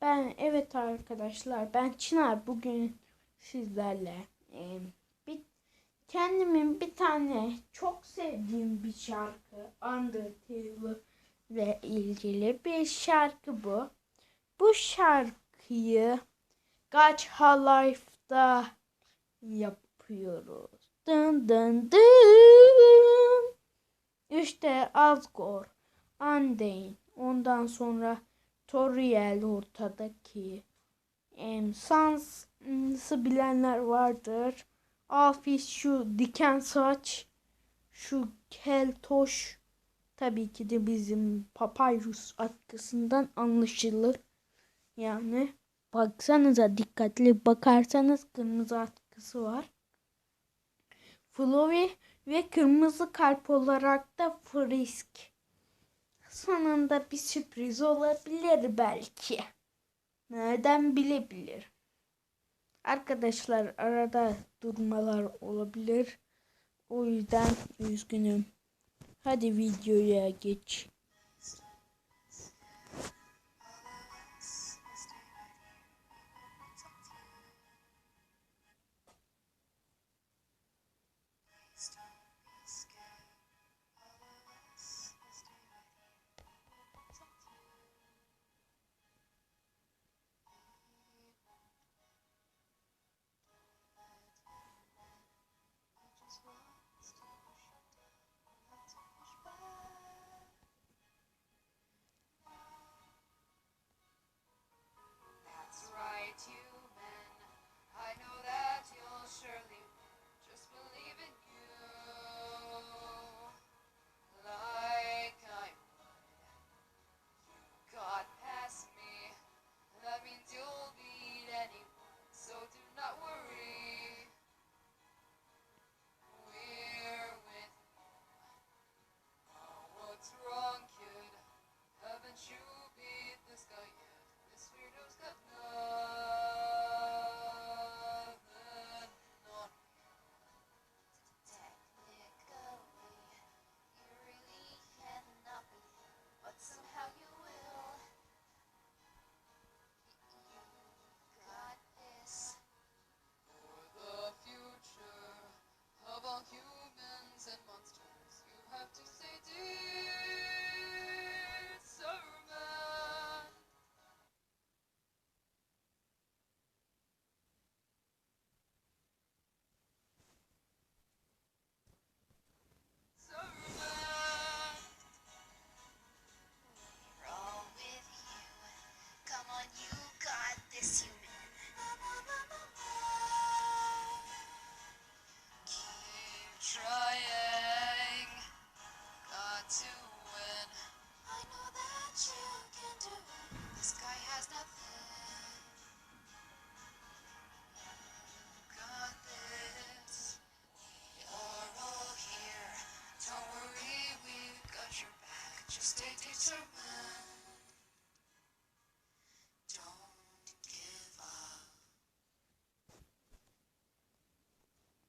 Ben evet arkadaşlar ben Çınar bugün sizlerle e, bir kendimin bir tane çok sevdiğim bir şarkı Undertale ile ilgili bir şarkı bu. Bu şarkıyı Gacha Half-Life'da yapıyoruz. Dın dın dın. İşte Asgore, Undyne, ondan sonra Toriel ortadaki. Em, Sans'ı bilenler vardır. Afis şu diken saç, şu keltoş tabii ki de bizim papyrus atkısından anlaşılır. Yani baksanıza dikkatli bakarsanız kırmızı atkısı var. Flowey ve kırmızı kalp olarak da Frisk. Sonunda bir sürpriz olabilir belki. Nereden bilebilir? Arkadaşlar arada durmalar olabilir. O yüzden üzgünüm. Hadi videoya geç. Yes.